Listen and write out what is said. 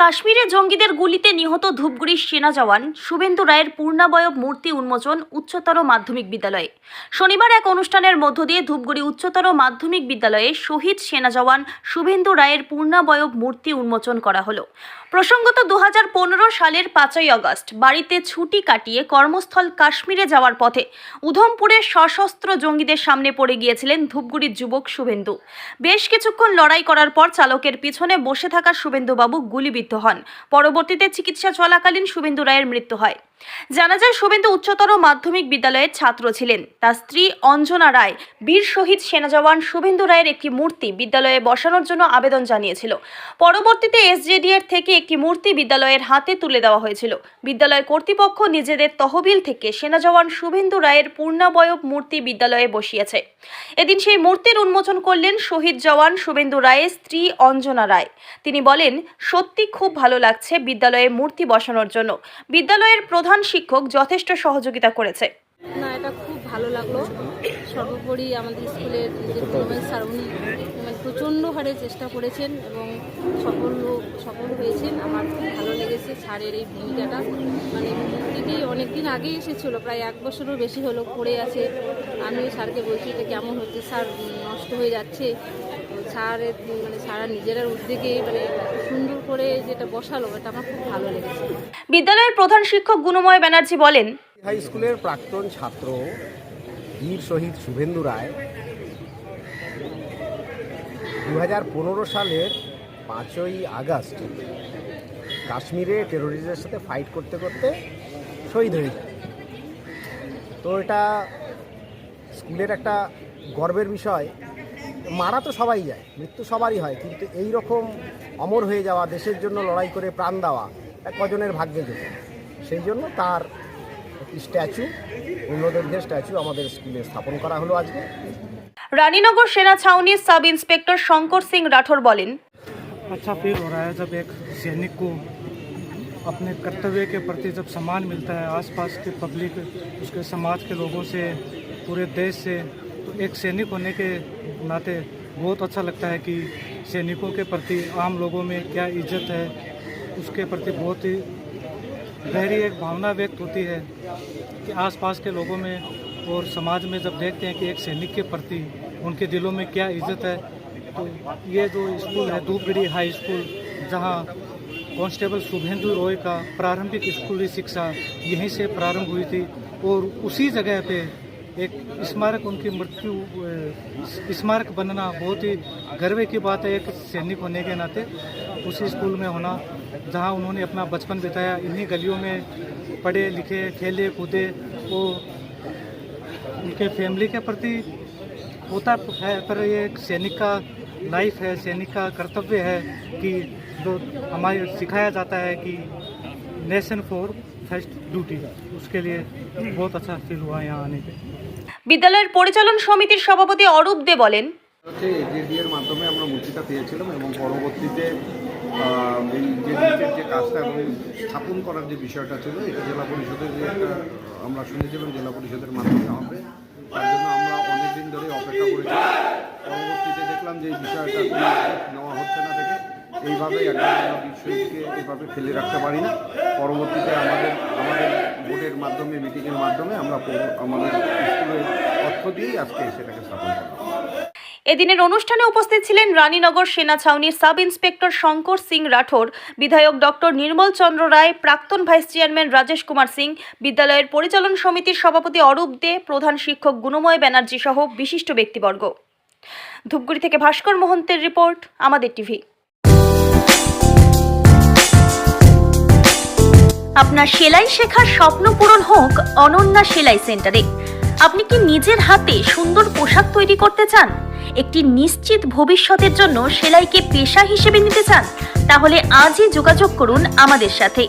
কাশ্মীরে জঙ্গিদের গুলিতে নিহত ধূপগুড়ির সেনা জওয়ান শুভেন্দু রায়ের পূর্ণাবয়ব মূর্তি উন্মোচন উচ্চতর মাধ্যমিক বিদ্যালয়ে। শনিবার এক অনুষ্ঠানের মধ্য দিয়ে ধূপগুড়ি উচ্চতর মাধ্যমিক বিদ্যালয়ে শহীদ সেনা জওয়ান শুভেন্দু রায়ের পূর্ণাবয়ব মূর্তি উন্মোচন করা হলো। প্রসঙ্গত দু হাজার পনেরো সালের পাঁচই আগস্ট বাড়িতে ছুটি কাটিয়ে কর্মস্থল কাশ্মীরে যাওয়ার পথে উধমপুরে সশস্ত্র জঙ্গিদের সামনে পড়ে গিয়েছিলেন ধূপগুড়ির যুবক শুভেন্দু। বেশ কিছুক্ষণ লড়াই করার পর চালকের পিছনে বসে থাকা শুভেন্দুবাবু গুলিবিদ্ধ হন। পরবর্তীতে চিকিৎসা চলাকালীন শুভেন্দু রায়ের মৃত্যু হয়। জানা যায় শুভেন্দু উচ্চতর মাধ্যমিক বিদ্যালয়ের ছাত্র ছিলেন। তার স্ত্রী অঞ্জনা রায়, বীর শহীদ সেনা জওয়ান শুভেন্দু রায়ের একটি মূর্তি বিদ্যালয়ে বসানোর জন্য আবেদন জানিয়েছিল। পরবর্তীতে এসজেডিএর থেকে একটি মূর্তি বিদ্যালয়ের হাতে তুলে দেওয়া হয়েছিল। বিদ্যালয় কর্তৃপক্ষ নিজেদের তহবিল থেকে সেনা জওয়ান শুভেন্দু রায়ের পূর্ণাবয়ব মূর্তি বিদ্যালয়ে বসিয়েছে। এদিন সেই মূর্তির উন্মোচন করলেন শহীদ জওয়ান শুভেন্দু রায়ের স্ত্রী অঞ্জনা রায়। তিনি বলেন, সত্যি খুব ভালো লাগছে বিদ্যালয়ে মূর্তি বসানোর জন্য। বিদ্যালয়ের প্রধান শিক্ষক যথেষ্ট সহযোগিতা করেছে। না, এটা খুব ভালো লাগল। সর্বোপরি আমাদের স্কুলের যে প্রধান স্যার, উনি মানে প্রচণ্ড হারে চেষ্টা করেছেন এবং সফল সফল হয়েছেন। আমার খুব ভালো লেগেছে স্যারের এই ভূমিকাটা। মানে মূর্তিটি অনেক দিন আগেই এসেছিল, প্রায় এক বছরও বেশি হলো পড়ে আছে। আমি স্যারকে বলছি, এটা কেমন হচ্ছে? স্যার, নষ্ট হয়ে যাচ্ছে। স্যারের মানে সারা নিজেরা উদ্যোগে মানে সুন্দর করে যেটা বসালো এটা আমার খুব ভালো লেগেছে। বিদ্যালয়ের প্রধান শিক্ষক গুণময় ব্যানার্জি বলেন হাই স্কুলের প্রাক্তন ছাত্র বীর শহীদ শুভেন্দু রায় দু হাজার পনেরো সালের পাঁচই আগস্ট কাশ্মীরে টেরোরিস্টের সাথে ফাইট করতে করতে শহীদ হয়ে যায়। তো এটা স্কুলের একটা গর্বের বিষয় মারা তো সবাই যায় মৃত্যু সবারই হয় কিন্তু এই রকম অমর হয়ে যাওয়া দেশের জন্য লড়াই করে প্রাণ দেওয়া এটা কজনের ভাগ্যে যেত সেই জন্য তার একটি স্ট্যাচু পূর্ণদৈর্ঘ্যের স্ট্যাচু আমাদের স্কুলে স্থাপন করা হলো আজকে রানীনগর সেনা ছাউনির সাব ইন্সপেক্টর শঙ্কর সিং রাঠোর বলেন अच्छा फील हो रहा है जब एक सैनिक को अपने कर्तव्य के प्रति जब सम्मान मिलता है आसपास के पब्लिक उसके समाज के लोगों से पूरे देश से तो एक सैनिक होने के नाते बहुत अच्छा लगता है कि सैनिकों के प्रति, आम लोगों में क्या इज़्ज़त है, उसके प्रति बहुत ही गहरी एक भावना व्यक्त होती है कि आसपास के लोगों में और समाज में जब देखते हैं कि एक सैनिक के प्रति उनके दिलों में क्या इज़्ज़त है तो ये जो स्कूल है, धूपगढ़ी हाई स्कूल, जहाँ कांस्टेबल शुभेंदु रॉय का प्रारंभिक स्कूली शिक्षा यहीं से प्रारंभ हुई थी और उसी जगह पे एक स्मारक, उनकी मृत्यु स्मारक बनना बहुत ही गर्व की बात है, एक सैनिक होने के नाते, उसी स्कूल में होना, जहाँ उन्होंने अपना बचपन बिताया। इन्हीं गलियों में पढ़े, लिखे, खेले, कूदे, वो उनके फैमिली के प्रति होता है, पर ये एक सैनिक का लाइफ है, सैनिक का कर्तव्य है कि जो हमारे, सिखाया जाता है कि नेशन फॉर फर्स्ट ड्यूटी उसके लिए बहुत अच्छा फील हुआ यहाँ आने पे বিদ্যালয়ের পরিচালন সমিতির সভাপতি অরূপ দে বলেন হচ্ছে এজেডি এর মাধ্যমে আমরা মূর্তিটা পেয়েছিলাম এবং পরবর্তীতে আহ, এই যে নিচের যে কাজটা এবং স্থাপন করার যে বিষয়টা ছিল এটা জেলা পরিষদের যে একটা আমরা শুনেছিলাম জেলা পরিষদের মাধ্যমে হবে তার জন্য আমরা অনেকদিন ধরে অপেক্ষা করেছি পরবর্তীতে দেখলাম যে এই বিষয়টা কোনো step নেওয়া হচ্ছে না থেকে এইভাবে বিষয়কে এইভাবে ফেলে রাখতে পারি না। পরবর্তীতে আমাদের আমাদের বোর্ডের মাধ্যমে, মিটিংয়ের মাধ্যমে আমরা আমাদের স্কুলের তথ্য দিয়েই আজকে সেটাকে স্থাপন করলাম। এদিনের অনুষ্ঠানে উপস্থিত ছিলেন রানীনগর সেনা ছাউনির সাব ইন্সপেক্টর শঙ্কর সিং রাঠোর বিধায়ক ডক্টর নির্মল চন্দ্র রায়, প্রাক্তন ভাইস চেয়ারম্যান রাজেশ কুমার সিং, বিদ্যালয়ের পরিচালন সমিতির সভাপতি অরূপ দে, প্রধান শিক্ষক গুণময় ব্যানার্জি সহ বিশিষ্ট ব্যক্তিবর্গ। ধূপগুড়ি থেকে ভাস্কর মোহন্তের রিপোর্ট, আমাদের টিভি। আপনার সেলাই শেখার স্বপ্ন পূরণ হোক অনন্যা সেলাই সেন্টারে। আপনি কি নিজের হাতে সুন্দর পোশাক তৈরি করতে চান? একটি নিশ্চিত ভবিষ্যতের জন্য সেলাইকে পেশা হিসেবে নিতে চান? তাহলে আজই যোগাযোগ করুন আমাদের সাথে।